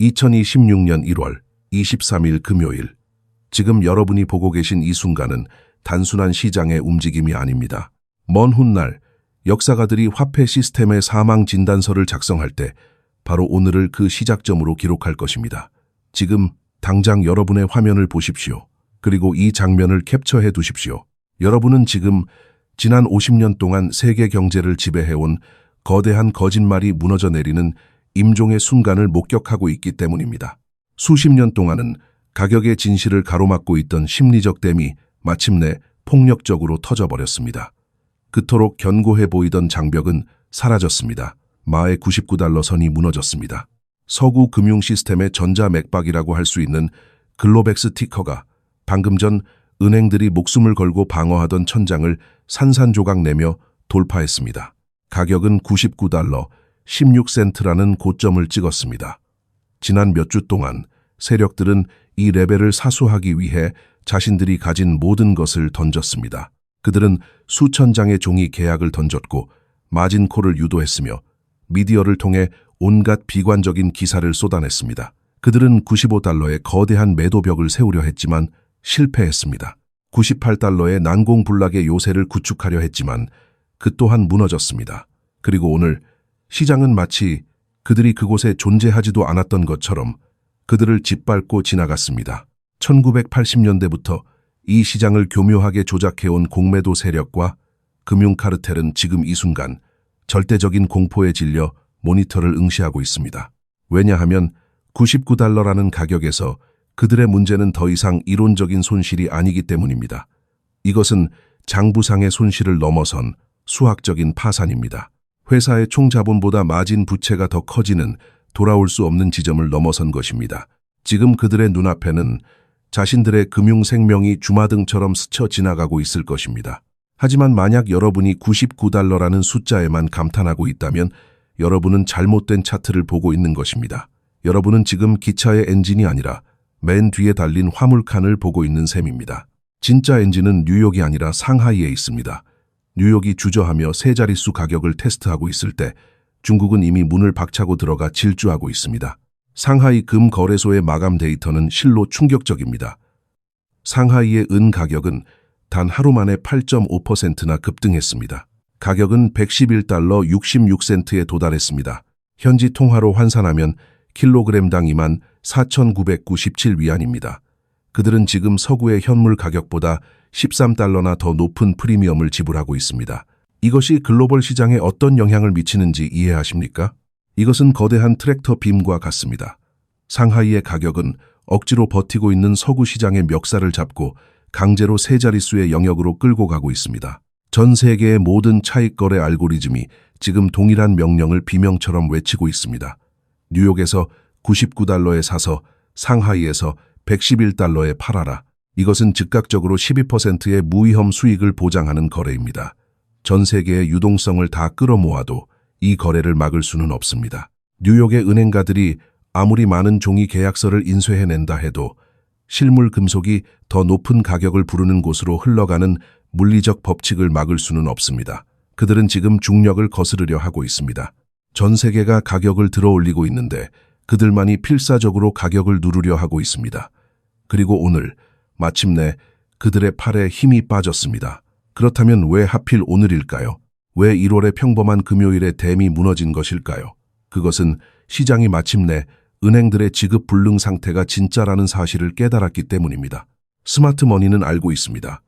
2026년 1월 23일 금요일. 지금 여러분이 보고 계신 이 순간은 단순한 시장의 움직임이 아닙니다. 먼 훗날 역사가들이 화폐 시스템의 사망 진단서를 작성할 때 바로 오늘을 그 시작점으로 기록할 것입니다. 지금 당장 여러분의 화면을 보십시오. 그리고 이 장면을 캡처해 두십시오. 여러분은 지금 지난 50년 동안 세계 경제를 지배해온 거대한 거짓말이 무너져 내리는 임종의 순간을 목격하고 있기 때문입니다. 수십 년 동안은 가격의 진실을 가로막고 있던 심리적 댐이 마침내 폭력적으로 터져버렸습니다. 그토록 견고해 보이던 장벽은 사라졌습니다. 마의 99달러 선이 무너졌습니다. 서구 금융 시스템의 전자 맥박이라고 할 수 있는 글로백스 티커가 방금 전 은행들이 목숨을 걸고 방어하던 천장을 산산조각 내며 돌파했습니다. 가격은 99달러 16센트라는 고점을 찍었습니다. 지난 몇 주 동안 세력들은 이 레벨을 사수하기 위해 자신들이 가진 모든 것을 던졌습니다. 그들은 수천 장의 종이 계약을 던졌고 마진콜을 유도했으며 미디어를 통해 온갖 비관적인 기사를 쏟아냈습니다. 그들은 95달러의 거대한 매도벽을 세우려 했지만 실패했습니다. 98달러의 난공불락의 요새를 구축하려 했지만 그 또한 무너졌습니다. 그리고 오늘 시장은 마치 그들이 그곳에 존재하지도 않았던 것처럼 그들을 짓밟고 지나갔습니다. 1980년대부터 이 시장을 교묘하게 조작해온 공매도 세력과 금융 카르텔은 지금 이 순간 절대적인 공포에 질려 모니터를 응시하고 있습니다. 왜냐하면 99달러라는 가격에서 그들의 문제는 더 이상 이론적인 손실이 아니기 때문입니다. 이것은 장부상의 손실을 넘어선 수학적인 파산입니다. 회사의 총 자본보다 마진 부채가 더 커지는 돌아올 수 없는 지점을 넘어선 것입니다. 지금 그들의 눈앞에는 자신들의 금융 생명이 주마등처럼 스쳐 지나가고 있을 것입니다. 하지만 만약 여러분이 99달러라는 숫자에만 감탄하고 있다면 여러분은 잘못된 차트를 보고 있는 것입니다. 여러분은 지금 기차의 엔진이 아니라 맨 뒤에 달린 화물칸을 보고 있는 셈입니다. 진짜 엔진은 뉴욕이 아니라 상하이에 있습니다. 뉴욕이 주저하며 세 자릿수 가격을 테스트하고 있을 때 중국은 이미 문을 박차고 들어가 질주하고 있습니다. 상하이 금 거래소의 마감 데이터는 실로 충격적입니다. 상하이의 은 가격은 단 하루 만에 8.5%나 급등했습니다. 가격은 111달러 66센트에 도달했습니다. 현지 통화로 환산하면 킬로그램당 2만 4,997 위안입니다. 그들은 지금 서구의 현물 가격보다 13달러나 더 높은 프리미엄을 지불하고 있습니다. 이것이 글로벌 시장에 어떤 영향을 미치는지 이해하십니까? 이것은 거대한 트랙터 빔과 같습니다. 상하이의 가격은 억지로 버티고 있는 서구 시장의 멱살을 잡고 강제로 세 자릿수의 영역으로 끌고 가고 있습니다. 전 세계의 모든 차익 거래 알고리즘이 지금 동일한 명령을 비명처럼 외치고 있습니다. 뉴욕에서 99달러에 사서 상하이에서 111달러에 팔아라. 이것은 즉각적으로 12%의 무위험 수익을 보장하는 거래입니다. 전 세계의 유동성을 다 끌어모아도 이 거래를 막을 수는 없습니다. 뉴욕의 은행가들이 아무리 많은 종이 계약서를 인쇄해낸다 해도 실물 금속이 더 높은 가격을 부르는 곳으로 흘러가는 물리적 법칙을 막을 수는 없습니다. 그들은 지금 중력을 거스르려 하고 있습니다. 전 세계가 가격을 들어올리고 있는데 그들만이 필사적으로 가격을 누르려 하고 있습니다. 그리고 오늘 마침내 그들의 팔에 힘이 빠졌습니다. 그렇다면 왜 하필 오늘일까요? 왜 1월의 평범한 금요일에 댐이 무너진 것일까요? 그것은 시장이 마침내 은행들의 지급 불능 상태가 진짜라는 사실을 깨달았기 때문입니다. 스마트 머니는 알고 있습니다.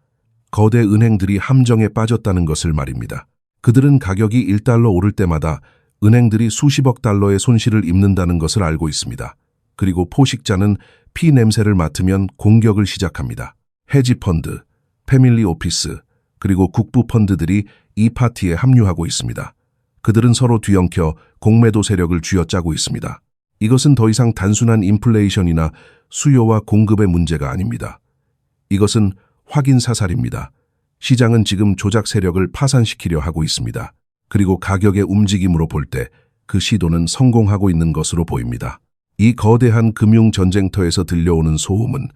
거대 은행들이 함정에 빠졌다는 것을 말입니다. 그들은 가격이 1달러 오를 때마다 은행들이 수십억 달러의 손실을 입는다는 것을 알고 있습니다. 그리고 포식자는 피 냄새를 맡으면 공격을 시작합니다. 헤지펀드, 패밀리 오피스, 그리고 국부 펀드들이 이 파티에 합류하고 있습니다. 그들은 서로 뒤엉켜 공매도 세력을 쥐어짜고 있습니다. 이것은 더 이상 단순한 인플레이션이나 수요와 공급의 문제가 아닙니다. 이것은 확인 사살입니다. 시장은 지금 조작 세력을 파산시키려 하고 있습니다. 그리고 가격의 움직임으로 볼 때 그 시도는 성공하고 있는 것으로 보입니다. 이 거대한 금융 전쟁터에서 들려오는 소음은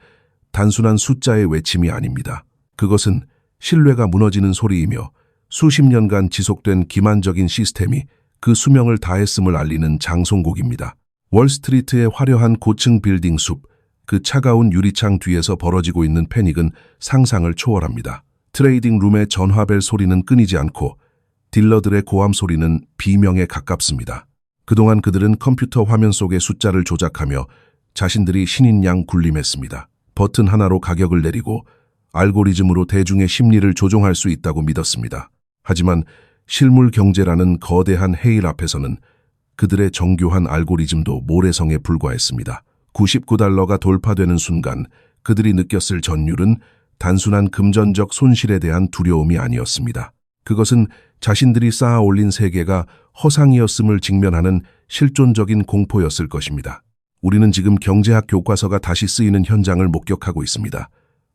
단순한 숫자의 외침이 아닙니다. 그것은 신뢰가 무너지는 소리이며 수십 년간 지속된 기만적인 시스템이 그 수명을 다했음을 알리는 장송곡입니다. 월스트리트의 화려한 고층 빌딩 숲, 그 차가운 유리창 뒤에서 벌어지고 있는 패닉은 상상을 초월합니다. 트레이딩 룸의 전화벨 소리는 끊이지 않고 딜러들의 고함 소리는 비명에 가깝습니다. 그동안 그들은 컴퓨터 화면 속의 숫자를 조작하며 자신들이 신인 양 군림했습니다. 버튼 하나로 가격을 내리고 알고리즘으로 대중의 심리를 조종할 수 있다고 믿었습니다. 하지만 실물 경제라는 거대한 해일 앞에서는 그들의 정교한 알고리즘도 모래성에 불과했습니다. 99달러가 돌파되는 순간 그들이 느꼈을 전율은 단순한 금전적 손실에 대한 두려움이 아니었습니다. 그것은 자신들이 쌓아 올린 세계가 허상이었음을 직면하는 실존적인 공포였을 것입니다. 우리는 지금 경제학 교과서가 다시 쓰이는 현장을 목격하고 있습니다.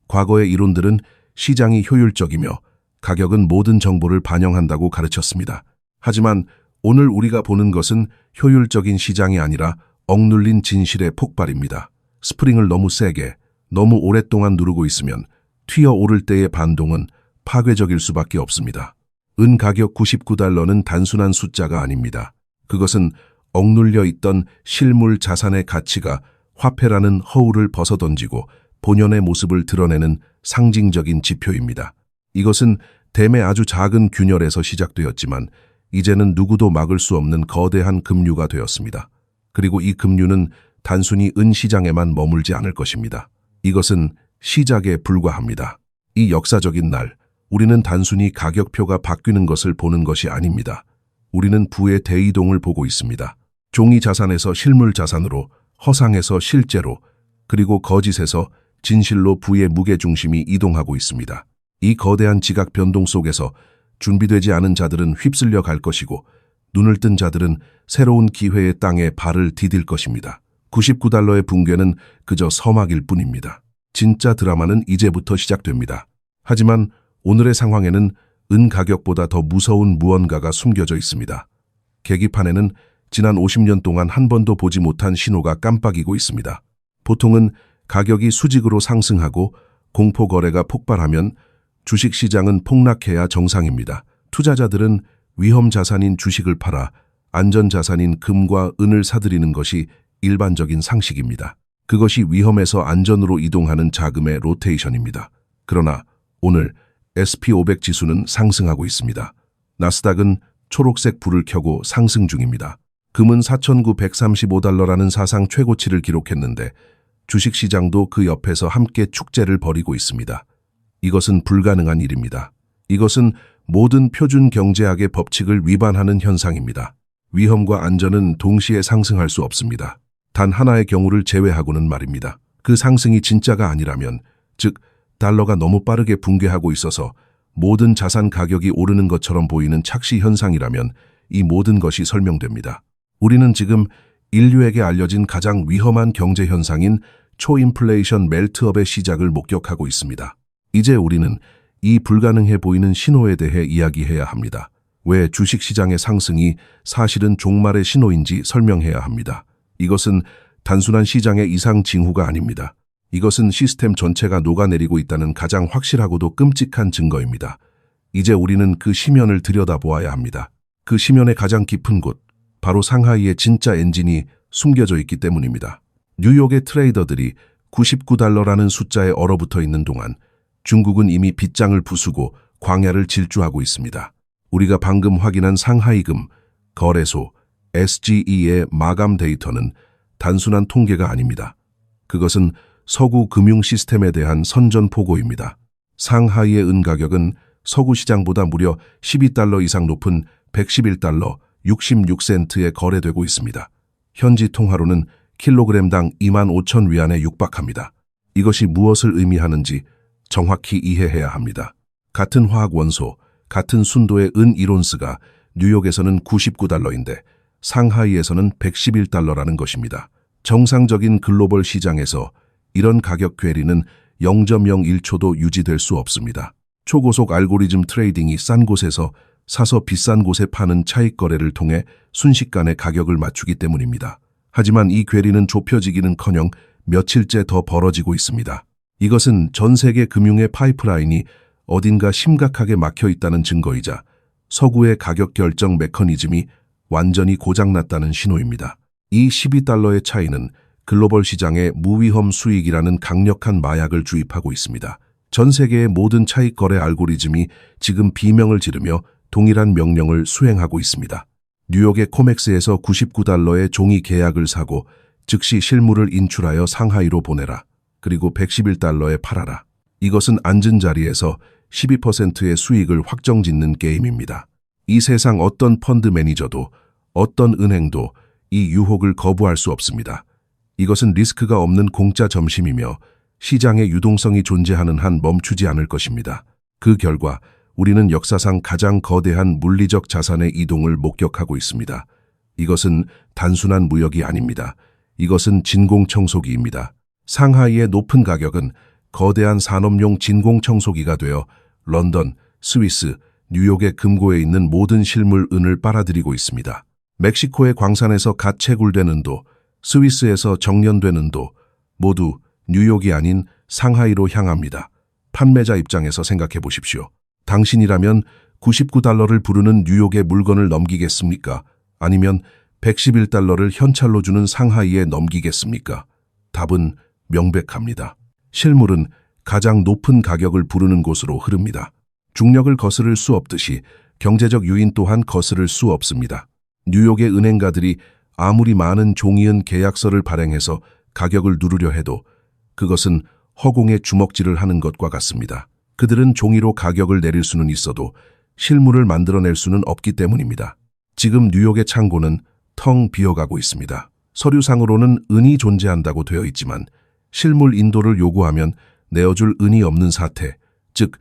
과거의 이론들은 시장이 효율적이며 가격은 모든 정보를 반영한다고 가르쳤습니다. 하지만 오늘 우리가 보는 것은 효율적인 시장이 아니라 억눌린 진실의 폭발입니다. 스프링을 너무 세게, 너무 오랫동안 누르고 있으면 튀어 오를 때의 반동은 파괴적일 수밖에 없습니다. 은 가격 99달러는 단순한 숫자가 아닙니다. 그것은 억눌려 있던 실물 자산의 가치가 화폐라는 허울을 벗어던지고 본연의 모습을 드러내는 상징적인 지표입니다. 이것은 댐의 아주 작은 균열에서 시작되었지만 이제는 누구도 막을 수 없는 거대한 급류가 되었습니다. 그리고 이 급류는 단순히 은 시장에만 머물지 않을 것입니다. 이것은 시작에 불과합니다. 이 역사적인 날, 우리는 단순히 가격표가 바뀌는 것을 보는 것이 아닙니다. 우리는 부의 대이동을 보고 있습니다. 종이 자산에서 실물 자산으로, 허상에서 실제로, 그리고 거짓에서 진실로 부의 무게중심이 이동하고 있습니다. 이 거대한 지각 변동 속에서 준비되지 않은 자들은 휩쓸려 갈 것이고 눈을 뜬 자들은 새로운 기회의 땅에 발을 디딜 것입니다. 99달러의 붕괴는 그저 서막일 뿐입니다. 진짜 드라마는 이제부터 시작됩니다. 하지만 오늘의 상황에는 은 가격보다 더 무서운 무언가가 숨겨져 있습니다. 계기판에는 지난 50년 동안 한 번도 보지 못한 신호가 깜빡이고 있습니다. 보통은 가격이 수직으로 상승하고 공포 거래가 폭발하면 주식시장은 폭락해야 정상입니다. 투자자들은 위험 자산인 주식을 팔아 안전 자산인 금과 은을 사들이는 것이 일반적인 상식입니다. 그것이 위험에서 안전으로 이동하는 자금의 로테이션입니다. 그러나 오늘 SP500 지수는 상승하고 있습니다. 나스닥은 초록색 불을 켜고 상승 중입니다. 금은 4,935달러라는 사상 최고치를 기록했는데 주식시장도 그 옆에서 함께 축제를 벌이고 있습니다. 이것은 불가능한 일입니다. 이것은 모든 표준 경제학의 법칙을 위반하는 현상입니다. 위험과 안전은 동시에 상승할 수 없습니다. 단 하나의 경우를 제외하고는 말입니다. 그 상승이 진짜가 아니라면, 즉, 달러가 너무 빠르게 붕괴하고 있어서 모든 자산 가격이 오르는 것처럼 보이는 착시 현상이라면 이 모든 것이 설명됩니다. 우리는 지금 인류에게 알려진 가장 위험한 경제 현상인 초인플레이션 멜트업의 시작을 목격하고 있습니다. 이제 우리는 이 불가능해 보이는 신호에 대해 이야기해야 합니다. 왜 주식시장의 상승이 사실은 종말의 신호인지 설명해야 합니다. 이것은 단순한 시장의 이상 징후가 아닙니다. 이것은 시스템 전체가 녹아내리고 있다는 가장 확실하고도 끔찍한 증거입니다. 이제 우리는 그 심연을 들여다보아야 합니다. 그 심연의 가장 깊은 곳, 바로 상하이의 진짜 엔진이 숨겨져 있기 때문입니다. 뉴욕의 트레이더들이 99달러라는 숫자에 얼어붙어 있는 동안 중국은 이미 빗장을 부수고 광야를 질주하고 있습니다. 우리가 방금 확인한 상하이금, 거래소, SGE의 마감 데이터는 단순한 통계가 아닙니다. 그것은 서구 금융 시스템에 대한 선전포고입니다. 상하이의 은 가격은 서구 시장보다 무려 12달러 이상 높은 111달러 66센트에 거래되고 있습니다. 현지 통화로는 킬로그램당 2만 5천 위안에 육박합니다. 이것이 무엇을 의미하는지 정확히 이해해야 합니다. 같은 화학 원소, 같은 순도의 은 1온스가 뉴욕에서는 99달러인데 상하이에서는 111달러라는 것입니다. 정상적인 글로벌 시장에서 이런 가격 괴리는 0.01초도 유지될 수 없습니다. 초고속 알고리즘 트레이딩이 싼 곳에서 사서 비싼 곳에 파는 차익 거래를 통해 순식간에 가격을 맞추기 때문입니다. 하지만 이 괴리는 좁혀지기는커녕 며칠째 더 벌어지고 있습니다. 이것은 전 세계 금융의 파이프라인이 어딘가 심각하게 막혀 있다는 증거이자 서구의 가격 결정 메커니즘이 완전히 고장났다는 신호입니다. 이 12달러의 차이는 글로벌 시장에 무위험 수익이라는 강력한 마약을 주입하고 있습니다. 전 세계의 모든 차익 거래 알고리즘이 지금 비명을 지르며 동일한 명령을 수행하고 있습니다. 뉴욕의 코맥스에서 99달러의 종이 계약을 사고 즉시 실물을 인출하여 상하이로 보내라. 그리고 111달러에 팔아라. 이것은 앉은 자리에서 12%의 수익을 확정짓는 게임입니다. 이 세상 어떤 펀드 매니저도 어떤 은행도 이 유혹을 거부할 수 없습니다. 이것은 리스크가 없는 공짜 점심이며 시장의 유동성이 존재하는 한 멈추지 않을 것입니다. 그 결과 우리는 역사상 가장 거대한 물리적 자산의 이동을 목격하고 있습니다. 이것은 단순한 무역이 아닙니다. 이것은 진공청소기입니다. 상하이의 높은 가격은 거대한 산업용 진공청소기가 되어 런던, 스위스, 뉴욕의 금고에 있는 모든 실물 은을 빨아들이고 있습니다. 멕시코의 광산에서 갓 채굴되는 도, 스위스에서 정련되는 도, 모두 뉴욕이 아닌 상하이로 향합니다. 판매자 입장에서 생각해 보십시오. 당신이라면 99달러를 부르는 뉴욕의 물건을 넘기겠습니까? 아니면 111달러를 현찰로 주는 상하이에 넘기겠습니까? 답은 명백합니다. 실물은 가장 높은 가격을 부르는 곳으로 흐릅니다. 중력을 거스를 수 없듯이 경제적 유인 또한 거스를 수 없습니다. 뉴욕의 은행가들이 아무리 많은 종이은 계약서를 발행해서 가격을 누르려 해도 그것은 허공에 주먹질을 하는 것과 같습니다. 그들은 종이로 가격을 내릴 수는 있어도 실물을 만들어낼 수는 없기 때문입니다. 지금 뉴욕의 창고는 텅 비어가고 있습니다. 서류상으로는 은이 존재한다고 되어 있지만 실물 인도를 요구하면 내어줄 은이 없는 사태, 즉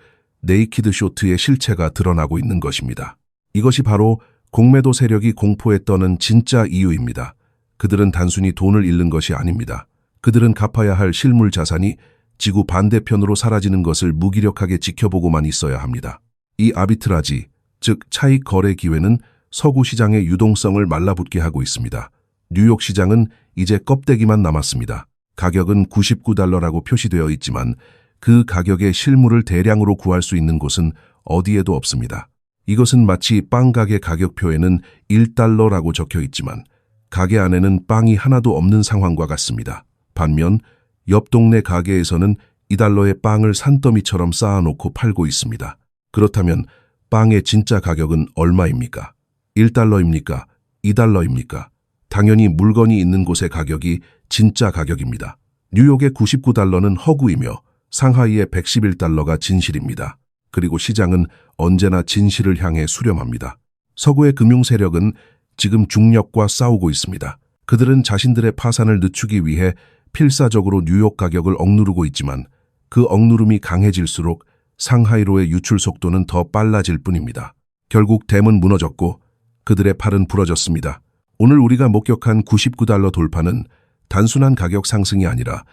네이키드 쇼트의 실체가 드러나고 있는 것입니다. 이것이 바로 공매도 세력이 공포에 떠는 진짜 이유입니다. 그들은 단순히 돈을 잃는 것이 아닙니다. 그들은 갚아야 할 실물 자산이 지구 반대편으로 사라지는 것을 무기력하게 지켜보고만 있어야 합니다. 이 아비트라지, 즉 차익 거래 기회는 서구 시장의 유동성을 말라붙게 하고 있습니다. 뉴욕 시장은 이제 껍데기만 남았습니다. 가격은 99달러라고 표시되어 있지만 그 가격의 실물을 대량으로 구할 수 있는 곳은 어디에도 없습니다. 이것은 마치 빵 가게 가격표에는 1달러라고 적혀 있지만 가게 안에는 빵이 하나도 없는 상황과 같습니다. 반면 옆 동네 가게에서는 2달러의 빵을 산더미처럼 쌓아놓고 팔고 있습니다. 그렇다면 빵의 진짜 가격은 얼마입니까? 1달러입니까? 2달러입니까? 당연히 물건이 있는 곳의 가격이 진짜 가격입니다. 뉴욕의 99달러는 허구이며 상하이의 111달러가 진실입니다. 그리고 시장은 언제나 진실을 향해 수렴합니다. 서구의 금융 세력은 지금 중력과 싸우고 있습니다. 그들은 자신들의 파산을 늦추기 위해 필사적으로 뉴욕 가격을 억누르고 있지만 그 억누름이 강해질수록 상하이로의 유출 속도는 더 빨라질 뿐입니다. 결국 댐은 무너졌고 그들의 팔은 부러졌습니다. 오늘 우리가 목격한 99달러 돌파는 단순한 가격 상승이 아니라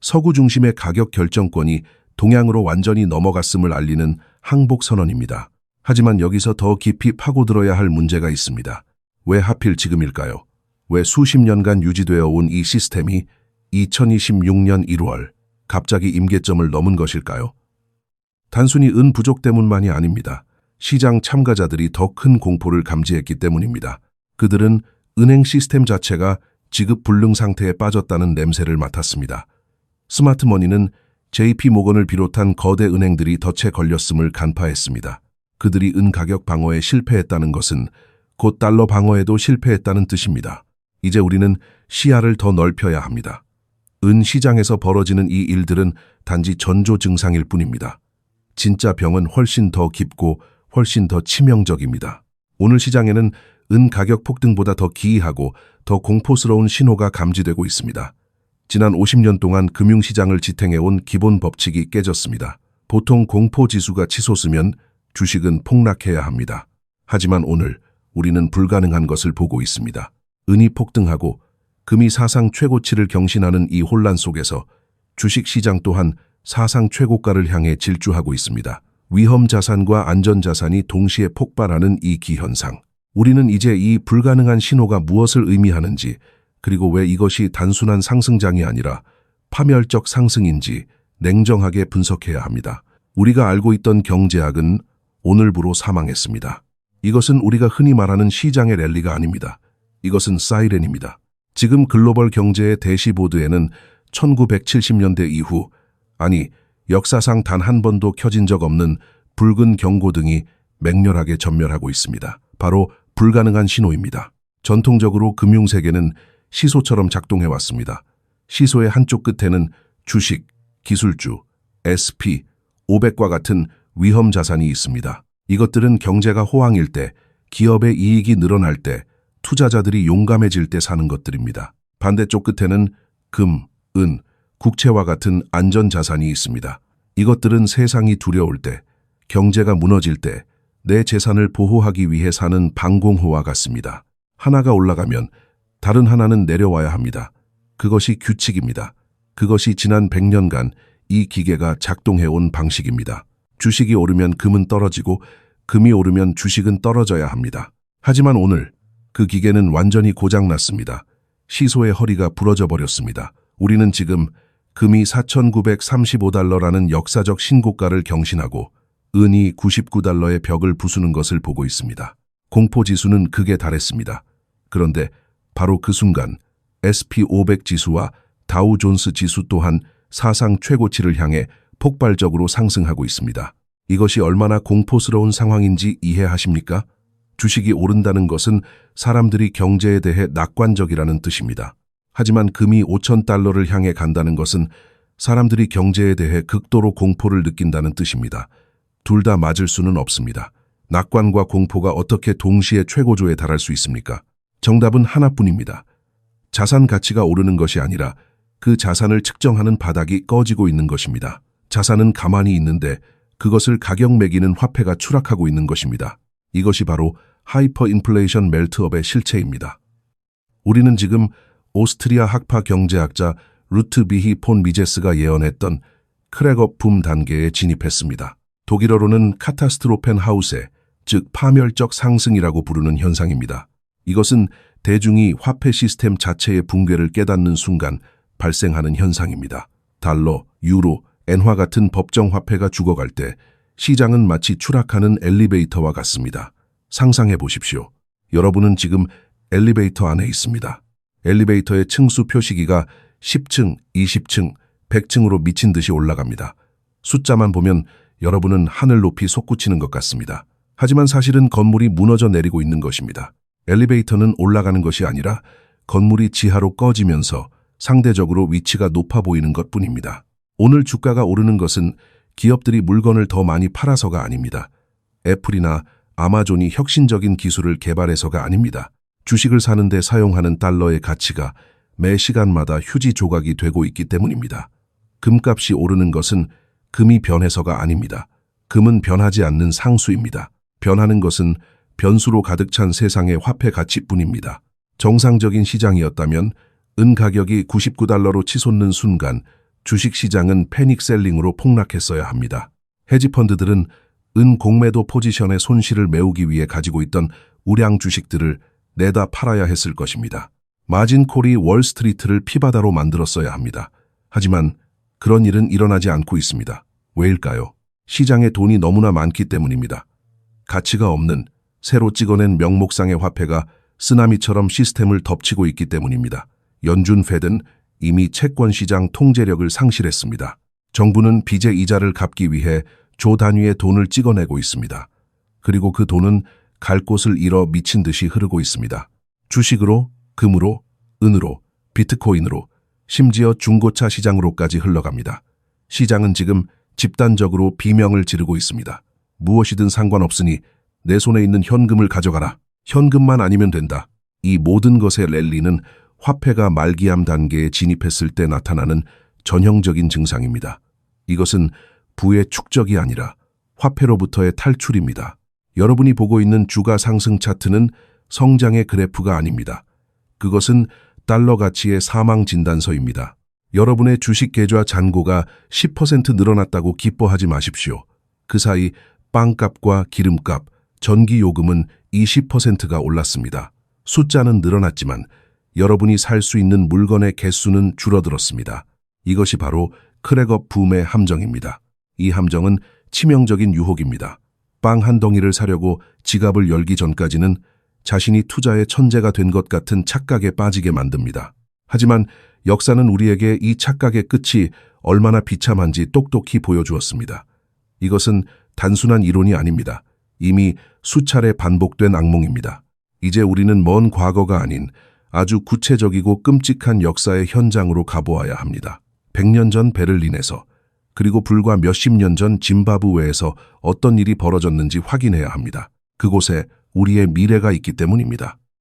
서구 중심의 가격 결정권이 동양으로 완전히 넘어갔음을 알리는 항복 선언입니다. 하지만 여기서 더 깊이 파고들어야 할 문제가 있습니다. 왜 하필 지금일까요? 왜 수십 년간 유지되어 온 이 시스템이 2026년 1월 갑자기 임계점을 넘은 것일까요? 단순히 은 부족 때문만이 아닙니다. 시장 참가자들이 더 큰 공포를 감지했기 때문입니다. 그들은 은행 시스템 자체가 지급 불능 상태에 빠졌다는 냄새를 맡았습니다. 스마트머니는 JP 모건을 비롯한 거대 은행들이 덫에 걸렸음을 간파했습니다. 그들이 은 가격 방어에 실패했다는 것은 곧 달러 방어에도 실패했다는 뜻입니다. 이제 우리는 시야를 더 넓혀야 합니다. 은 시장에서 벌어지는 이 일들은 단지 전조 증상일 뿐입니다. 진짜 병은 훨씬 더 깊고 훨씬 더 치명적입니다. 오늘 시장에는 은 가격 폭등보다 더 기이하고 더 공포스러운 신호가 감지되고 있습니다. 지난 50년 동안 금융시장을 지탱해온 기본 법칙이 깨졌습니다. 보통 공포지수가 치솟으면 주식은 폭락해야 합니다. 하지만 오늘 우리는 불가능한 것을 보고 있습니다. 은이 폭등하고 금이 사상 최고치를 경신하는 이 혼란 속에서 주식시장 또한 사상 최고가를 향해 질주하고 있습니다. 위험 자산과 안전 자산이 동시에 폭발하는 이 기현상. 우리는 이제 이 불가능한 신호가 무엇을 의미하는지 그리고 왜 이것이 단순한 상승장이 아니라 파멸적 상승인지 냉정하게 분석해야 합니다. 우리가 알고 있던 경제학은 오늘부로 사망했습니다. 이것은 우리가 흔히 말하는 시장의 랠리가 아닙니다. 이것은 사이렌입니다. 지금 글로벌 경제의 대시보드에는 1970년대 이후, 아니, 역사상 단 한 번도 켜진 적 없는 붉은 경고등이 맹렬하게 전멸하고 있습니다. 바로 불가능한 신호입니다. 전통적으로 금융세계는 시소처럼 작동해 왔습니다. 시소의 한쪽 끝에는 주식, 기술주, SP, 500과 같은 위험 자산이 있습니다. 이것들은 경제가 호황일 때, 기업의 이익이 늘어날 때, 투자자들이 용감해질 때 사는 것들입니다. 반대쪽 끝에는 금, 은, 국채와 같은 안전 자산이 있습니다. 이것들은 세상이 두려울 때, 경제가 무너질 때, 내 재산을 보호하기 위해 사는 방공호와 같습니다. 하나가 올라가면 다른 하나는 내려와야 합니다. 그것이 규칙입니다. 그것이 지난 100년간 이 기계가 작동해온 방식입니다. 주식이 오르면 금은 떨어지고 금이 오르면 주식은 떨어져야 합니다. 하지만 오늘 그 기계는 완전히 고장났습니다. 시소의 허리가 부러져 버렸습니다. 우리는 지금 금이 4,935달러라는 역사적 신고가를 경신하고 은이 99달러의 벽을 부수는 것을 보고 있습니다. 공포 지수는 극에 달했습니다. 그런데 바로 그 순간 SP500 지수와 다우존스 지수 또한 사상 최고치를 향해 폭발적으로 상승하고 있습니다. 이것이 얼마나 공포스러운 상황인지 이해하십니까? 주식이 오른다는 것은 사람들이 경제에 대해 낙관적이라는 뜻입니다. 하지만 금이 5천 달러를 향해 간다는 것은 사람들이 경제에 대해 극도로 공포를 느낀다는 뜻입니다. 둘 다 맞을 수는 없습니다. 낙관과 공포가 어떻게 동시에 최고조에 달할 수 있습니까? 정답은 하나뿐입니다. 자산 가치가 오르는 것이 아니라 그 자산을 측정하는 바닥이 꺼지고 있는 것입니다. 자산은 가만히 있는데 그것을 가격 매기는 화폐가 추락하고 있는 것입니다. 이것이 바로 하이퍼 인플레이션 멜트업의 실체입니다. 우리는 지금 오스트리아 학파 경제학자 루트 비히 폰 미제스가 예언했던 크랙업 붐 단계에 진입했습니다. 독일어로는 카타스트로펜 하우세, 즉 파멸적 상승이라고 부르는 현상입니다. 이것은 대중이 화폐 시스템 자체의 붕괴를 깨닫는 순간 발생하는 현상입니다. 달러, 유로, 엔화 같은 법정 화폐가 죽어갈 때 시장은 마치 추락하는 엘리베이터와 같습니다. 상상해 보십시오. 여러분은 지금 엘리베이터 안에 있습니다. 엘리베이터의 층수 표시기가 10층, 20층, 100층으로 미친 듯이 올라갑니다. 숫자만 보면 여러분은 하늘 높이 솟구치는 것 같습니다. 하지만 사실은 건물이 무너져 내리고 있는 것입니다. 엘리베이터는 올라가는 것이 아니라 건물이 지하로 꺼지면서 상대적으로 위치가 높아 보이는 것 뿐입니다. 오늘 주가가 오르는 것은 기업들이 물건을 더 많이 팔아서가 아닙니다. 애플이나 아마존이 혁신적인 기술을 개발해서가 아닙니다. 주식을 사는데 사용하는 달러의 가치가 매 시간마다 휴지 조각이 되고 있기 때문입니다. 금값이 오르는 것은 금이 변해서가 아닙니다. 금은 변하지 않는 상수입니다. 변하는 것은 변수로 가득 찬 세상의 화폐 가치뿐입니다. 정상적인 시장이었다면 은 가격이 99달러로 치솟는 순간 주식 시장은 패닉 셀링으로 폭락했어야 합니다. 헤지펀드들은 은 공매도 포지션의 손실을 메우기 위해 가지고 있던 우량 주식들을 내다 팔아야 했을 것입니다. 마진콜이 월스트리트를 피바다로 만들었어야 합니다. 하지만 그런 일은 일어나지 않고 있습니다. 왜일까요? 시장에 돈이 너무나 많기 때문입니다. 가치가 없는 새로 찍어낸 명목상의 화폐가 쓰나미처럼 시스템을 덮치고 있기 때문입니다. 연준 페드는 이미 채권 시장 통제력을 상실했습니다. 정부는 빚의 이자를 갚기 위해 조 단위의 돈을 찍어내고 있습니다. 그리고 그 돈은 갈 곳을 잃어 미친 듯이 흐르고 있습니다. 주식으로, 금으로, 은으로, 비트코인으로, 심지어 중고차 시장으로까지 흘러갑니다. 시장은 지금 집단적으로 비명을 지르고 있습니다. 무엇이든 상관없으니 내 손에 있는 현금을 가져가라. 현금만 아니면 된다. 이 모든 것의 랠리는 화폐가 말기암 단계에 진입했을 때 나타나는 전형적인 증상입니다. 이것은 부의 축적이 아니라 화폐로부터의 탈출입니다. 여러분이 보고 있는 주가 상승 차트는 성장의 그래프가 아닙니다. 그것은 달러 가치의 사망 진단서입니다. 여러분의 주식 계좌 잔고가 10% 늘어났다고 기뻐하지 마십시오. 그 사이 빵값과 기름값, 전기요금은 20%가 올랐습니다. 숫자는 늘어났지만 여러분이 살 수 있는 물건의 개수는 줄어들었습니다. 이것이 바로 크랙업 붐의 함정입니다. 이 함정은 치명적인 유혹입니다. 빵 한 덩이를 사려고 지갑을 열기 전까지는 자신이 투자의 천재가 된 것 같은 착각에 빠지게 만듭니다. 하지만 역사는 우리에게 이 착각의 끝이 얼마나 비참한지 똑똑히 보여주었습니다. 이것은 단순한 이론이 아닙니다. 이미 수차례 반복된 악몽입니다. 이제 우리는 먼 과거가 아닌 아주 구체적이고 끔찍한 역사의 현장으로 가보아야 합니다. 100년 전 베를린에서 그리고 불과 몇십 년 전 짐바브웨에서 어떤 일이 벌어졌는지 확인해야 합니다. 그곳에 우리의 미래가 있기 때문입니다.